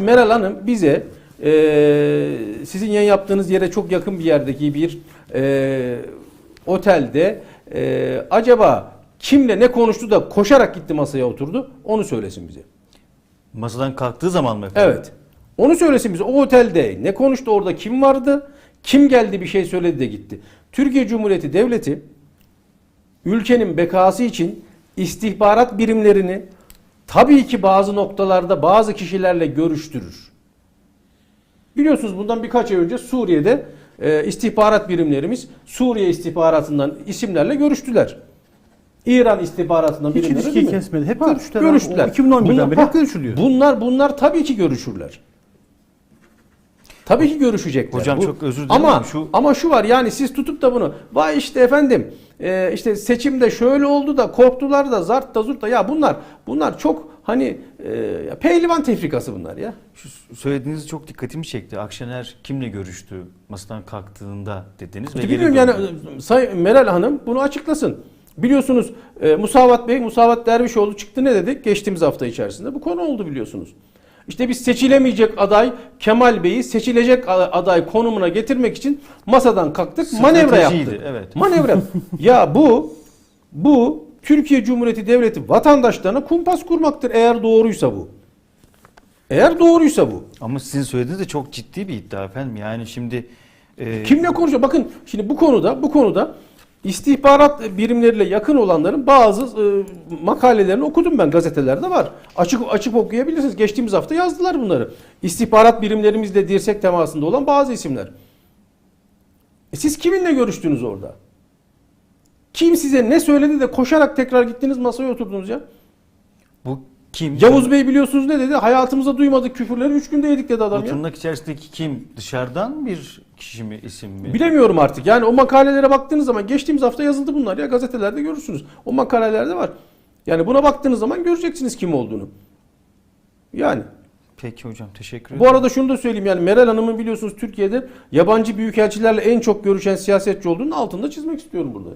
Meral Hanım bize e, sizin yayın yaptığınız yere çok yakın bir yerdeki bir e, otelde e, acaba kimle ne konuştu da koşarak gitti masaya oturdu onu söylesin bize. Masadan kalktığı zaman mı efendim? Evet. Onu söylesin bize. O otelde ne konuştu orada kim vardı? Kim geldi bir şey söyledi de gitti. Türkiye Cumhuriyeti Devleti ülkenin bekası için istihbarat birimlerini tabii ki bazı noktalarda bazı kişilerle görüştürür. Biliyorsunuz bundan birkaç ay önce Suriye'de e, istihbarat birimlerimiz Suriye istihbaratından isimlerle görüştüler. İran istihbaratından Hiç birimleri ilişkiyi kesmedi. Hep Ha, görüştüler. Görüştüler. O 2011'den Bunlar- beri hep görüşülüyor. Bunlar bunlar tabii ki görüşürler. Tabii ki görüşecekler. Hocam Bu- çok özür dilerim Ama şu- ama şu var yani siz tutup da bunu vay işte efendim e, işte seçimde şöyle oldu da korktular da zart da zurt da ya bunlar bunlar çok hani e, pehlivan tefrikası bunlar ya. Şu söylediğiniz çok dikkatimi çekti. Akşener kimle görüştü masadan kalktığında dediniz. İşte ve bilmiyorum yani e, Say Meral Hanım bunu açıklasın. Biliyorsunuz e, Musavat Bey, Musavat Dervişoğlu çıktı ne dedik geçtiğimiz hafta içerisinde? Bu konu oldu biliyorsunuz. İşte biz seçilemeyecek aday Kemal Bey'i seçilecek aday konumuna getirmek için masadan kalktık, manevra yaptık. evet. Manevra. ya bu bu Türkiye Cumhuriyeti Devleti vatandaşlarına kumpas kurmaktır eğer doğruysa bu. Eğer doğruysa bu. Ama sizin söylediğiniz de çok ciddi bir iddia efendim. Yani şimdi e, Kimle konuşuyor? Bakın şimdi bu konuda bu konuda istihbarat birimleriyle yakın olanların bazı e, makalelerini okudum ben gazetelerde var. Açık açık okuyabilirsiniz. Geçtiğimiz hafta yazdılar bunları. İstihbarat birimlerimizle dirsek temasında olan bazı isimler. E siz kiminle görüştünüz orada? Kim size ne söyledi de koşarak tekrar gittiniz masaya oturdunuz ya? bu kim? Yavuz Bey biliyorsunuz ne dedi? Hayatımızda duymadık küfürleri 3 günde yedik dedi adam Bu ya. tırnak içerisindeki kim? Dışarıdan bir kişi mi, isim mi? Bilemiyorum artık. Yani o makalelere baktığınız zaman geçtiğimiz hafta yazıldı bunlar ya gazetelerde görürsünüz. O makalelerde var. Yani buna baktığınız zaman göreceksiniz kim olduğunu. Yani Peki hocam teşekkür ederim. bu arada şunu da söyleyeyim yani Meral Hanım'ın biliyorsunuz Türkiye'de yabancı büyükelçilerle en çok görüşen siyasetçi olduğunun altında çizmek istiyorum burada.